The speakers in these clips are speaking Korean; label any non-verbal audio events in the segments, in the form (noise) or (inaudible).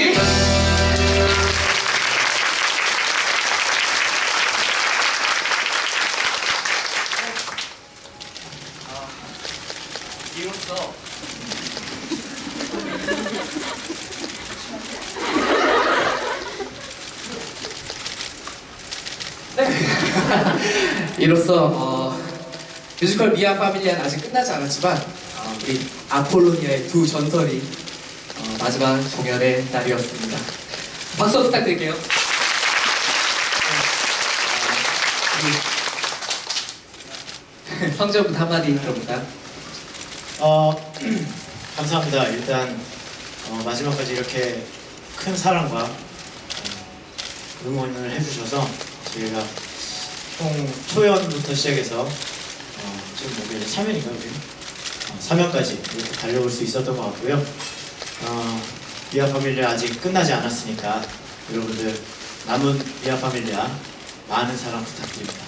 Cheers. 뮤지컬 미아 파밀리아는 아직 끝나지 않았지만 어, 우리 아폴로니아의 두 전설이 어, 마지막 공연의 날이었습니다. 박수 부탁드릴게요. 네, 어, 성재부터 한마디 들어볼까요? 어, (clears throat) 감사합니다. 일단 어, 마지막까지 이렇게 큰 사랑과 어, 응원을 해주셔서 저희가 총 초연부터 시작해서 어, 지금 3연인가 우리? 어, 3연까지 이렇게 달려올 수 있었던 것 같고요. 어, 미아 파밀리아 아직 끝나지 않았으니까 여러분들 남은 미아 파밀리아 많은 사랑 부탁드립니다.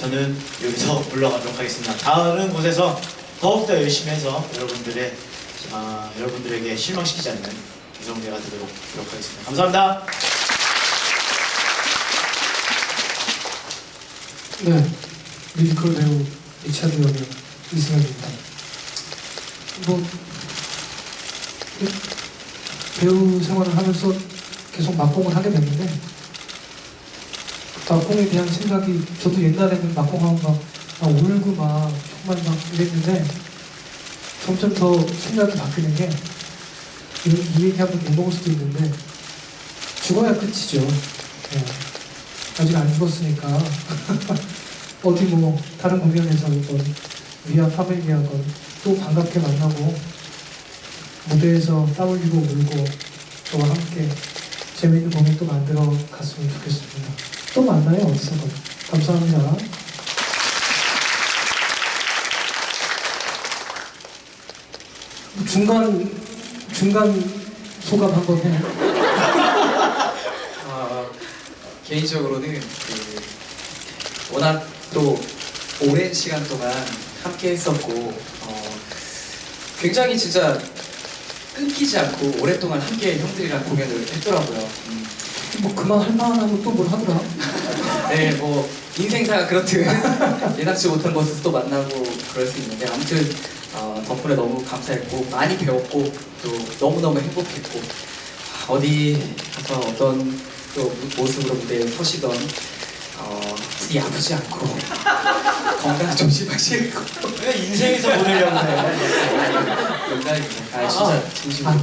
저는 여기서 (laughs) 물러가도록 하겠습니다. 다른 곳에서 더욱더 열심히 해서 여러분들의 아, 여러분들에게 실망시키지 않는 이성대가 되도록 노력하겠습니다. 감사합니다. 네, 뮤지컬 배우 리차드 역의 이승현입니다. 뭐 이- 배우 생활을 하면서 계속 막공을 하게 됐는데 막공에 대한 생각이 저도 옛날에는 막공하면 막, 막 울고 막 정말 막 이랬는데 점점 더 생각이 바뀌는 게 이, 이 얘기하면 욕먹을 수도 있는데 죽어야 끝이죠. 네. 아직 안 죽었으니까 (laughs) 어디 뭐 다른 공연에서건 위아 파밀리아건 또 반갑게 만나고 무대에서 땀 흘리고 울고 저와 함께 재미있는 공연 또 만들어 갔으면 좋겠습니다. 또 만나요 어디서든. 감사합니다. 중간 중간 소감 한번 해. 어, (laughs) 개인적으로는 그 워낙 또 오랜 시간 동안 함께 했었고 어, 굉장히 진짜 끊기지 않고 오랫동안 함께 형들이랑 공연을 했더라고요. 음, 뭐 그만 할 만하면 또뭘 하더라. (laughs) 네, 뭐 인생사가 그렇듯 (laughs) 예상치 못한 곳에서 또 만나고 그럴 수 있는데 아무튼 어, 덕분에 너무 감사했고 많이 배웠고 또 너무너무 행복했고 아, 어디 가서 어떤 또 모습으로 무대에 서시던 어, 이 아프지 않고 건강 조심하시고 왜 인생에서 보내려고 해? 농담입니다. 아 진짜 진심으로.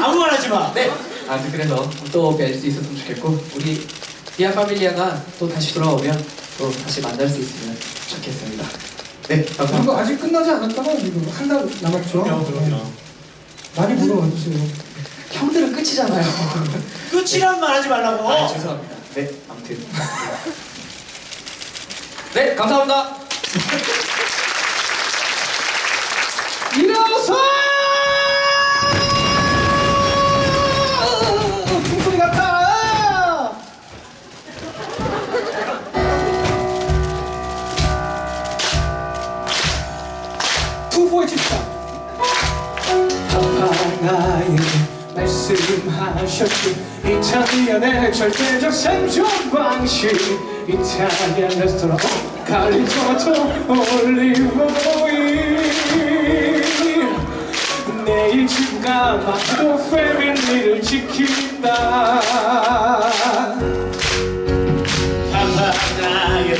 아무 말 하지 마. 네. 아무튼 그래서 또 뵐 수 있었으면 좋겠고 우리 디아 파밀리아가 또 다시 돌아오면 또 다시 만날 수 있으면 좋겠습니다. 네, 감사합니다. 그리고 아직 끝나지 않았잖아요 지금 한 달 남았죠. 그럼요, 그럼요. 많이 물어봐 주세요. 형들은 끝이잖아요. 끝이란 말 하지 말라고. 아, 죄송합니다. 네, 아무튼. 네, 감사합니다. 일어서! 나에게 말씀하셨지. 이탈리안의 절대적 생존 방식. 이탈리안 레스토랑. 갈리 토마토 올리브 오일. 내일 집가 마도 패밀리를 지킨다. 나에게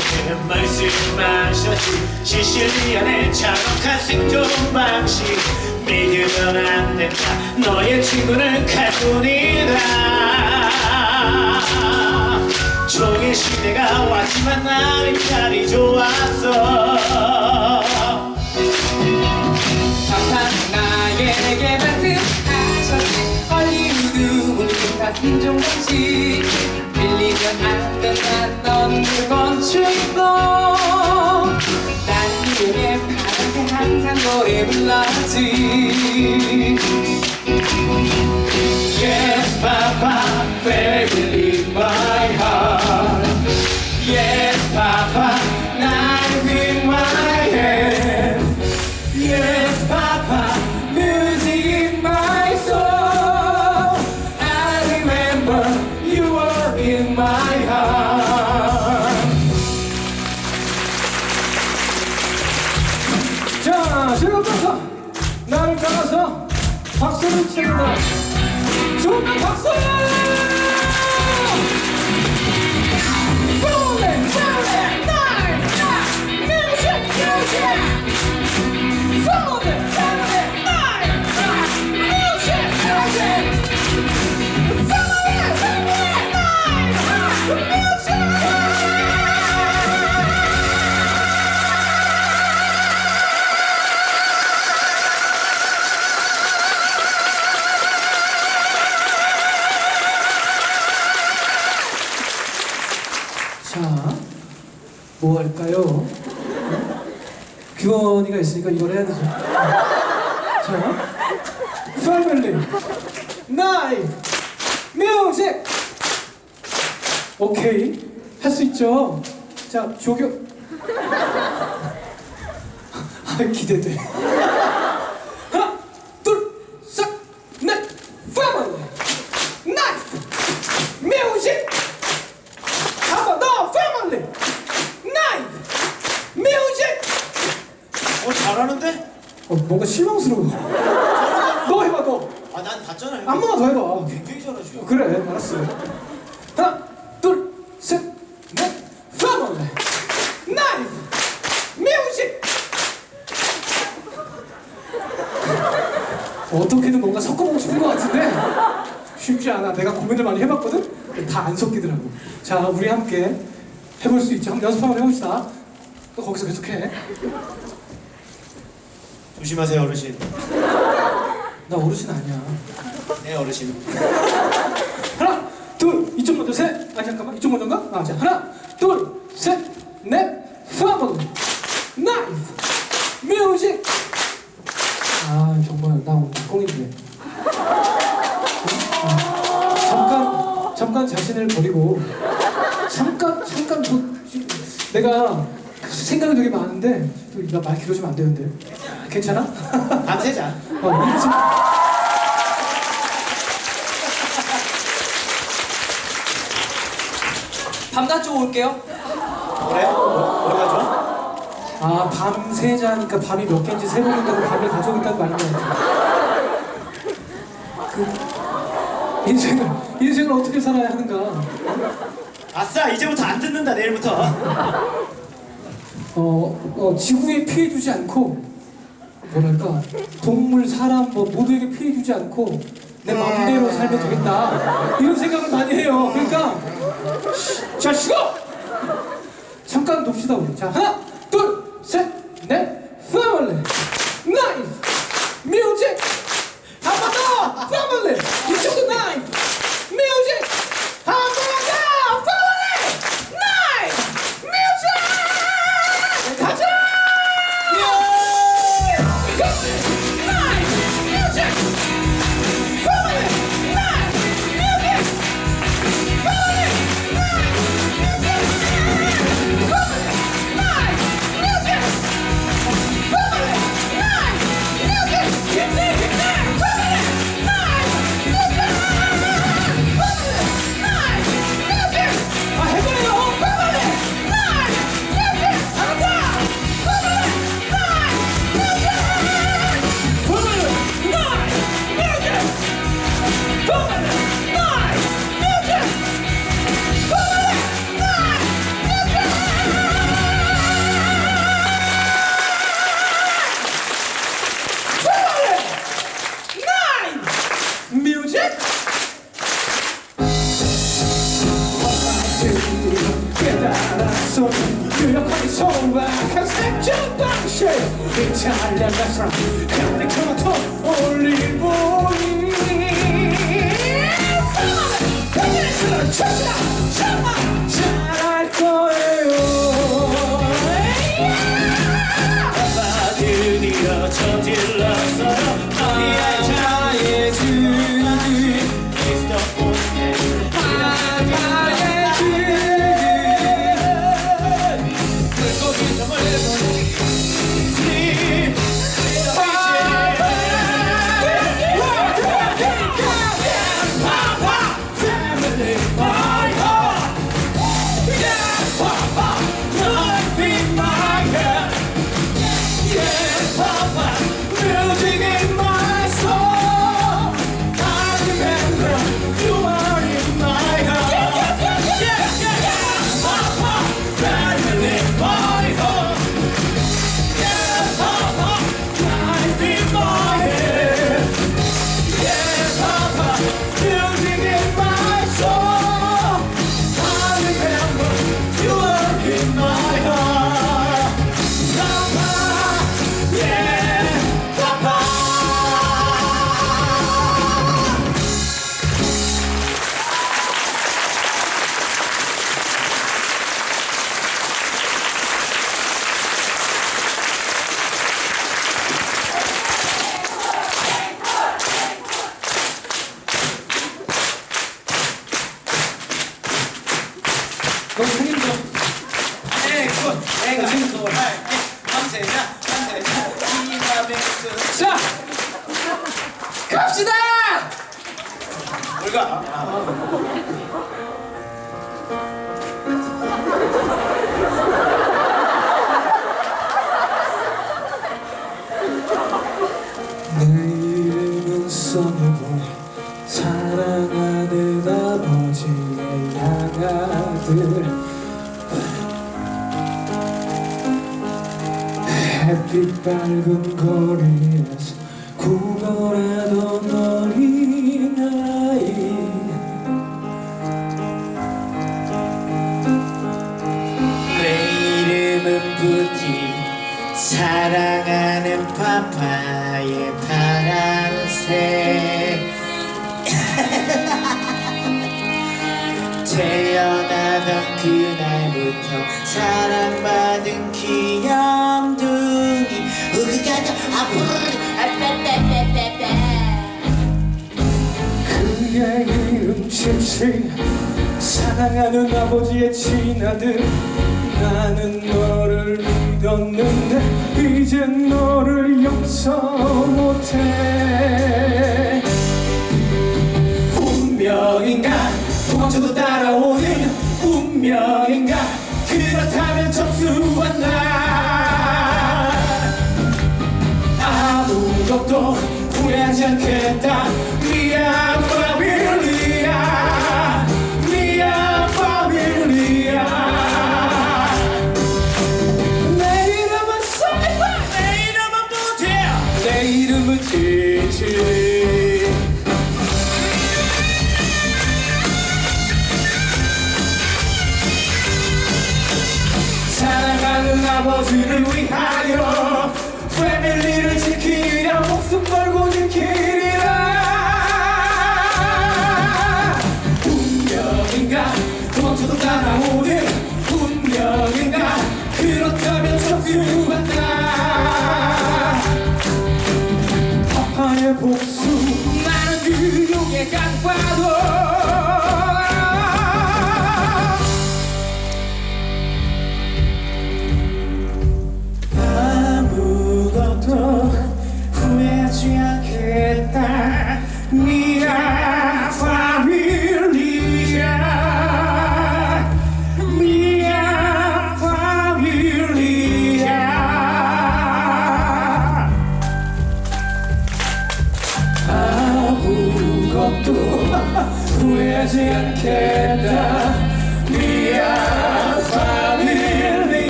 말씀하셨지. 시실리안의 잔혹한 생존 방식 믿으면 안 된다. 너의 친구는 칼뿐이다. 종의 시대가 왔지만 나는 칼이 좋았어 다 생존 방식 밀리면 안 너는 그건 주인공 난 그에게 파란색 항상 노래 불렀지. Yes, Papa, in my heart. Yes, Papa, 나를 따라서 박수를 치는다 좋은 박수! 뭐 할까요? 규원이가 있으니까 이걸 해야 되죠. 자, 패밀리, 나이, 뮤직. 오케이, 할 수 있죠. 자, 조교. 아, 기대돼. 하나, 둘, 셋, 넷, 패밀리, 나이, 뮤직. 한번 더, 패밀리, 나이, 뮤직. 어 잘하는데? 어, 뭔가 실망스러워. 너 해봐, 너. 아 난 봤잖아요. 한 번만 더 해봐. 굉장히 잘하죠. 어, 그래, 알았어. 하나, 둘, 셋, 넷, 패밀리, 나이프, 뮤직. 어떻게든 뭔가 섞어보고 싶은 것 같은데 쉽지 않아. 내가 고민을 많이 해봤거든. 다 안 섞이더라고. 자, 우리 함께 해볼 수 있죠. 한번 연습 한번 해봅시다. 또 거기서 계속해. 조심하세요 어르신. 나 어르신 아니야. 네 어르신. 하나, 둘, 이쪽 먼저 셋. 아니 잠깐만, 이쪽 먼저인가? 아, 자, 하나, 둘, 셋, 넷, 패밀리, 나이프, 뮤직. 아, 정말 나 오늘 꽁인데. 어, 잠깐, 잠깐 자신을 버리고, 잠깐, 잠깐 뭐, 지- 내가 생각이 되게 많은데 또나말 길어지면 안 되는데. 괜찮아? (laughs) 밤새자. 어, 이쯤. 밤낮 좀 올게요. 그래? 뭐, 뭐가? 아, 밤 세자니까 밤이 몇 개인지 세보겠다고 밤을 가지고 있다는 말인 것 같아. 그, 인생을, 인생을 어떻게 살아야 하는가. 아싸 이제부터 안 듣는다 내일부터. 어, 어, 지구에 피해 주지 않고, 뭐랄까, 동물, 사람, 뭐, 모두에게 피해 주지 않고, 내 마음대로 살면 되겠다. 이런 생각을 많이 해요. 그러니까, 자, 쉬고! 잠깐 놉시다, 우리. 자, 하나, 둘, 셋, 넷, 패밀리, 나이스, 뮤직! 더! 패밀리! 이탈 자, 갑시다. 뭘까? 밝은 거리에서 구걸하던 어린아이. 내 이름은 부디 사랑하는 파파의 파란색. (laughs) 태어나던 그날부터 사랑받은 귀염둥이 우리가 앞으로 그의 이름 칠칠 사랑하는 아버지의 친아들. 나는 너를 믿었는데 이젠 너를 용서 못해. 운명인가? 도망쳐도 따라오는 운명인가? 그렇다면 접수한 나 않겠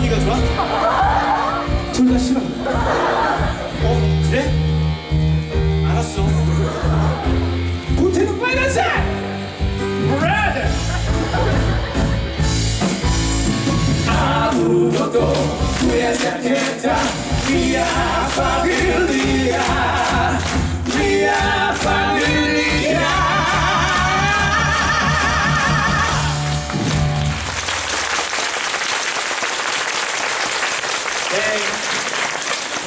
내가 좋아? 둘 다 싫어. 어 그래? 알았어. 보태는 빨간색! 레드 아무것도 후회하지 않겠다. 미아 파밀리아 미아 파밀리아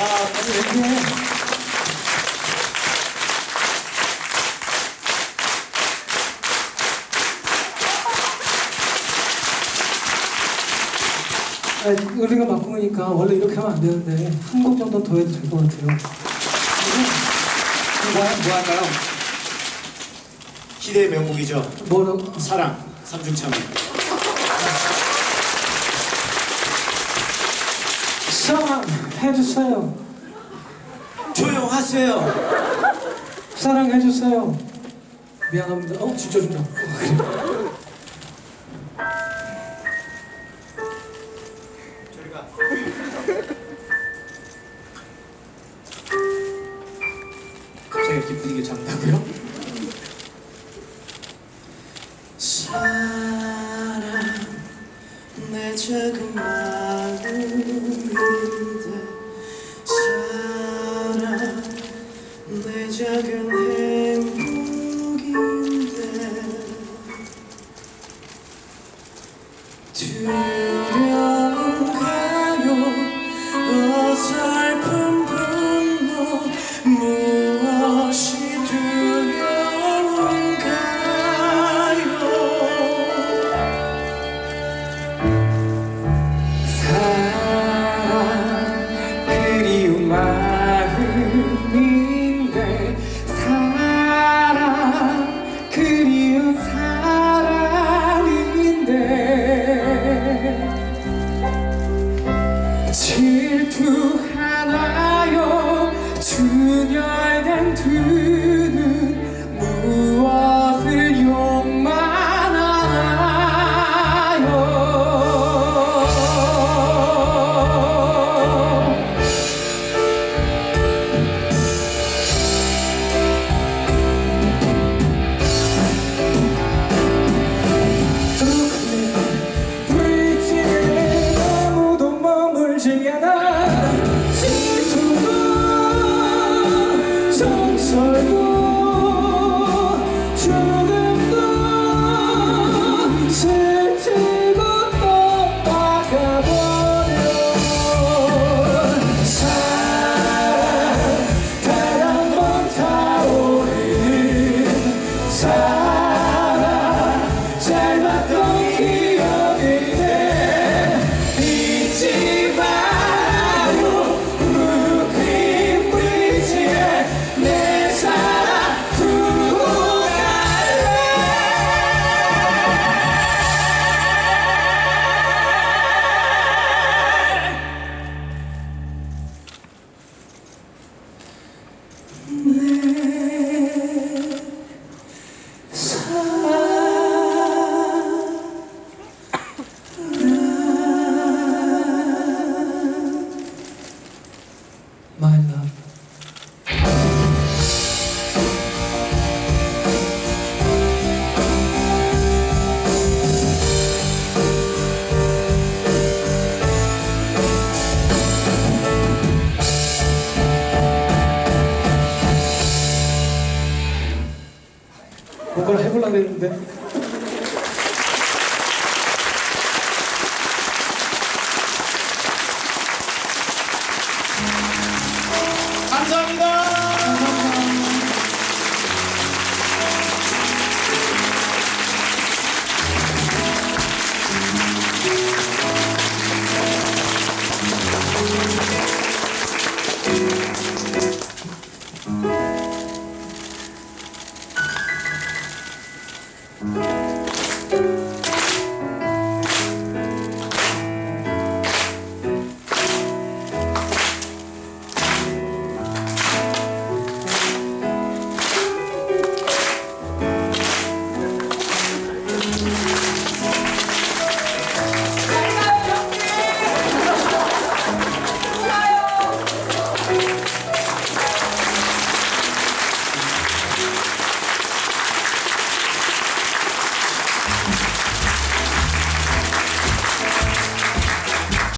아, 다시 뵙게. 아니, 우리가 막공이니까 원래 이렇게 하면 안 되는데 한 곡 정도 더 해도 될 것 같아요 뭐, 뭐 할까요? 시대의 명곡이죠. 뭐라고? 사랑, 삼중창. 사랑 해주세요 조용하세요. 사랑해주세요 미안합니다 어 진짜 준다 저리 가. 갑자기 이렇게 분위기 잡는다고요? Shiva. 뭔